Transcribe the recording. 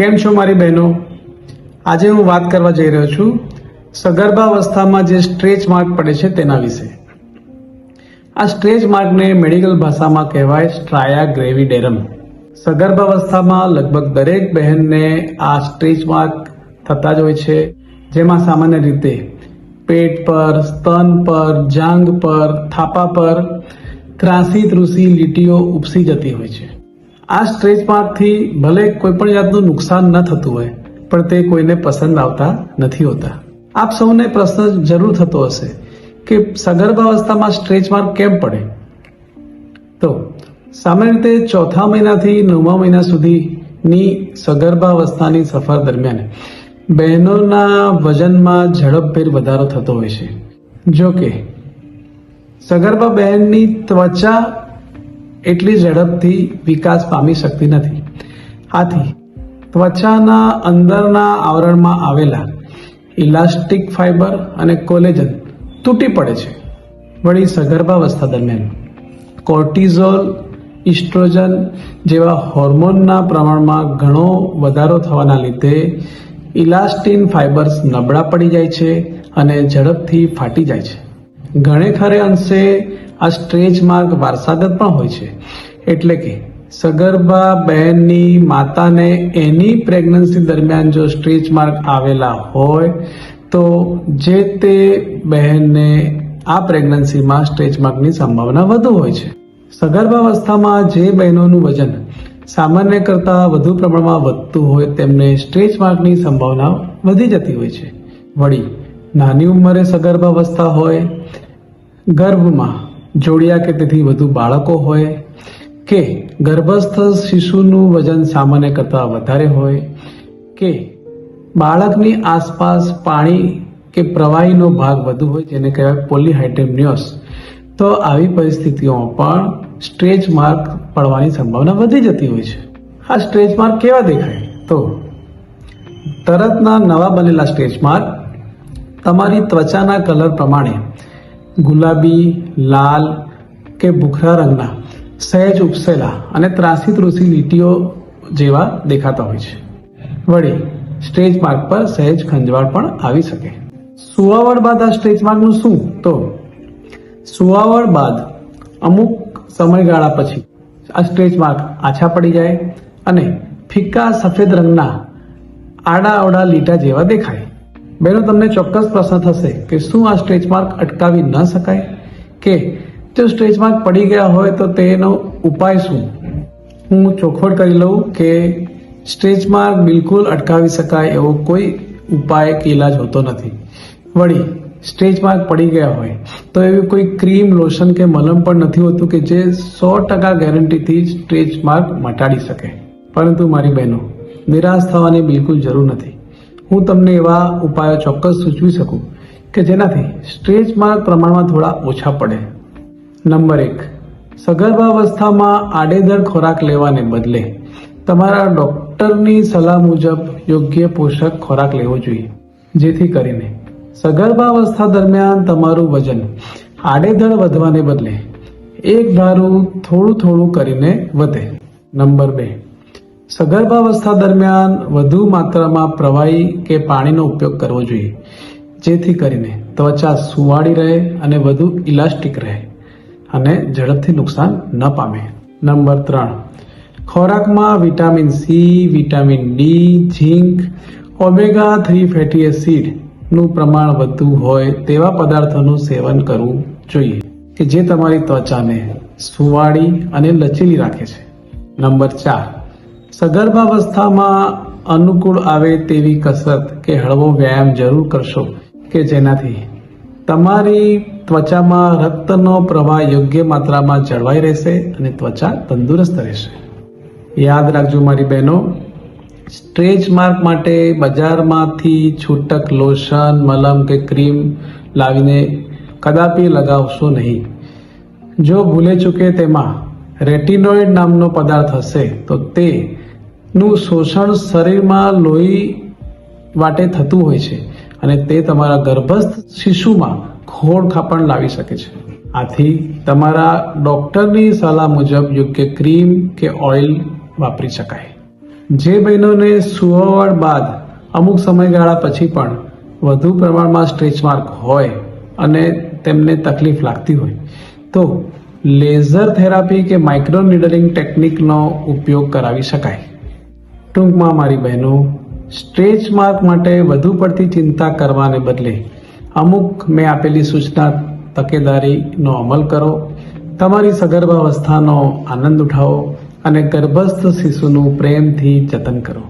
કેમ છો મારી બહેનો? આજે હું વાત કરવા જઈ રહ્યો છું સગર્ભાવસ્થામાં જે સ્ટ્રેચ માર્ક પડે છે તેના વિશે. આ સ્ટ્રેચ માર્કને મેડિકલ ભાષામાં કહેવાય સ્ટ્રાયા ગ્રેવિડેરમ સગર્ભાવસ્થામાં લગભગ દરેક બહેનને આ સ્ટ્રેચ માર્ક થતા જ હોય છે, જેમાં સામાન્ય રીતે પેટ પર, સ્તન પર, જાંગ પર, થાપા પર ત્રાસી ત્રુસી લીટીઓ ઉપસી જતી હોય છે. આ સ્ટ્રેચ માર્કથી ભલે કોઈ પણ જાતનું નુકસાન ન થતું હોય, પણ તે કોઈને પસંદ આવતા નથી હોતા. આપ સૌને પ્રશ્ન જરૂર થતો હશે કે સગર્ભાવસ્થામાં સ્ટ્રેચ માર્ક કેમ પડે? તો, સામાન્ય રીતે ચોથા મહિનાથી નવમા મહિના સુધીની સગર્ભાવસ્થાની સફર દરમિયાન બહેનોના વજનમાં ઝડપભેર વધારો થતો હોય છે. જો કે, સગર્ભા બહેનની ત્વચા એટલી ઝડપથી વિકાસ પામી શકતી નથી. આથી ત્વચાના અંદરના આવરણમાં આવેલા ઇલાસ્ટિક ફાઇબર અને કોલેજન તૂટી પડે છે. વળી સગર્ભાવસ્થા દરમિયાન કોર્ટિઝોલ, ઇસ્ટ્રોજન જેવા હોર્મોનના પ્રમાણમાં ઘણો વધારો થવાના લીધે ઇલાસ્ટિન ફાઇબર્સ નબળા પડી જાય છે અને ઝડપથી ફાટી જાય છે. ઘણે ખરે અંશે આ સ્ટ્રેચ માર્ક વારસાગત પણ હોય છે. એટલે કે સગર્ભા બહેનની માતાને એની પ્રેગ્નન્સી દરમિયાન જો સ્ટ્રેચ માર્ક આવેલા હોય, તો જે તે બહેનને આ પ્રેગ્નન્સીમાં સ્ટ્રેચ માર્કની સંભાવના વધુ હોય છે. સગર્ભાવસ્થામાં જે બહેનોનું વજન સામાન્ય કરતાં વધુ પ્રમાણમાં વધતું હોય, તેમને સ્ટ્રેચ માર્કની સંભાવના વધી જતી હોય છે. વળી, નાની ઉંમરે સગર્ભાવસ્થા હોય, ગર્ભમાં જોડિયા કે તેથી વધુ બાળકો હોય કે ગર્ભસ્થ શિશુનું વજન સામાન્ય કરતાં વધારે હોય કે બાળકની આસપાસ પાણી કે પ્રવાહીનો ભાગ વધુ હોય જેને કહેવાય પોલીહાઇડ્રેમિયોસ તો આવી પરિસ્થિતિઓમાં પણ સ્ટ્રેચ માર્ક પડવાની સંભાવના વધી જતી હોય છે. આ સ્ટ્રેચ માર્ક કેવા દેખાય? તો તરતના નવા બનેલા સ્ટ્રેચ માર્ક તમારી ત્વચાના કલર પ્રમાણે ગુલાબી, લાલ કે ભૂખરા રંગના, સહેજ ઉપસેલા અને ત્રાસી ત્રુસી લીટીઓ જેવા દેખાતા હોય છે. વળી, સ્ટેજ માર્ક પર સહેજ ખંજવાળ પણ આવી શકે. સુવાવડ બાદ આ સ્ટેજ માર્કનું શું? તો સુવાવડ બાદ અમુક સમયગાળા પછી આ સ્ટેજ માર્ક આછા પડી જાય અને ફિક્કા સફેદ રંગના આડા અવડા લીટા જેવા દેખાય. બેનો, તમને ચોક્કસ પ્રશ્ન થશે કે શું આ સ્ટ્રેચ માર્ક અટકાવી ન શકાય? કે જો સ્ટ્રેચ માર્ક પડી ગયા હોય તો તેનો ઉપાય શું? હું ચોખવટ કરી લઉં કે સ્ટ્રેચ માર્ક બિલકુલ અટકાવી શકાય એવો કોઈ ઉપાય કે ઇલાજ હોતો નથી. વળી સ્ટ્રેચ માર્ક પડી ગયા હોય તો એવી કોઈ ક્રીમ, લોશન કે મલમ પણ નથી હોતું કે જે સો ટકા ગેરંટીથી સ્ટ્રેચ માર્ક મટાડી શકે. પરંતુ મારી બહેનો, નિરાશ થવાની બિલકુલ જરૂર નથી. હું તમને એવા ઉપાયો ચોક્કસ સૂચવી શકું કે જેનાથી સ્ટ્રેચ પ્રમાણમાં થોડા ઓછા પડે. નંબર એક, સગર્ભાવસ્થામાં આડેધડ ખોરાક લેવાને બદલે તમારા ડૉક્ટરની સલાહ મુજબ યોગ્ય પોષક ખોરાક લેવો જોઈએ. જેથી કરીને સગર્ભાવસ્થા દરમિયાન તમારું વજન આડેધડ વધવાને બદલે એક ધારું થોડું થોડું કરીને વધે. નંબર બે સગર્ભાવસ્થા દરમિયાન વધુ માત્રામાં પ્રવાહી કે પાણીનો ઉપયોગ કરવો જોઈએ, જેથી કરીને ત્વચા સુવાળી રહે અને વધુ ઇલાસ્ટિક રહે અને ઝડપથી નુકસાન ન પામે. નંબર ત્રણ, ખોરાકમાં vitamin C, vitamin D, zinc, omega three fatty એસિડનું પ્રમાણ વધુ હોય તેવા પદાર્થોનું સેવન કરવું જોઈએ, કે જે તમારી ત્વચાને સુવાળી અને લચીલી રાખે છે. નંબર ચાર સગર્ભાવસ્થામાં અનુકૂળ આવે તેવી કસરત કે હળવો વ્યાયામ જરૂર કરશો કે જેનાથી તમારી ત્વચામાં રક્તનો પ્રવાહ યોગ્ય માત્રામાં જળવાઈ રહેશે અને ત્વચા તંદુરસ્ત રહેશે. યાદ રાખજો મારી બહેનો, સ્ટ્રેચ માર્ક માટે બજારમાંથી છૂટક લોશન, મલમ કે ક્રીમ લાવીને કદાપી લગાવશો નહીં. જો ભૂલે ચૂકે તેમાં રેટિનોઇડ નામનો પદાર્થ હશે તો તે નું શોષણ શરીરમાં લોહી વાટે થતું હોય છે અને તે તમારા ગર્ભસ્થ શિશુમાં ખોડ ખાપણ લાવી શકે છે. આથી તમારા ડૉક્ટરની સલાહ મુજબ યોગ્ય ક્રીમ કે ઓઇલ વાપરી શકાય. જે બહેનોને સુવાવડ બાદ અમુક સમયગાળા પછી પણ વધુ પ્રમાણમાં સ્ટ્રેચ માર્ક હોય અને તેમને તકલીફ લાગતી હોય, તો લેઝર થેરાપી કે માઇક્રો નીડલિંગ ટેકનિકનો ઉપયોગ કરાવી શકાય. ટૂંકમાં મારી બહેનો, સ્ટ્રેચ માર્ક માટે વધુ પડતી ચિંતા કરવાને બદલે અમુક મેં આપેલી સૂચના તકેદારીનો અમલ કરો, તમારી સગર્ભાવસ્થાનો આનંદ ઉઠાવો અને ગર્ભસ્થ શિશુનું પ્રેમથી જતન કરો.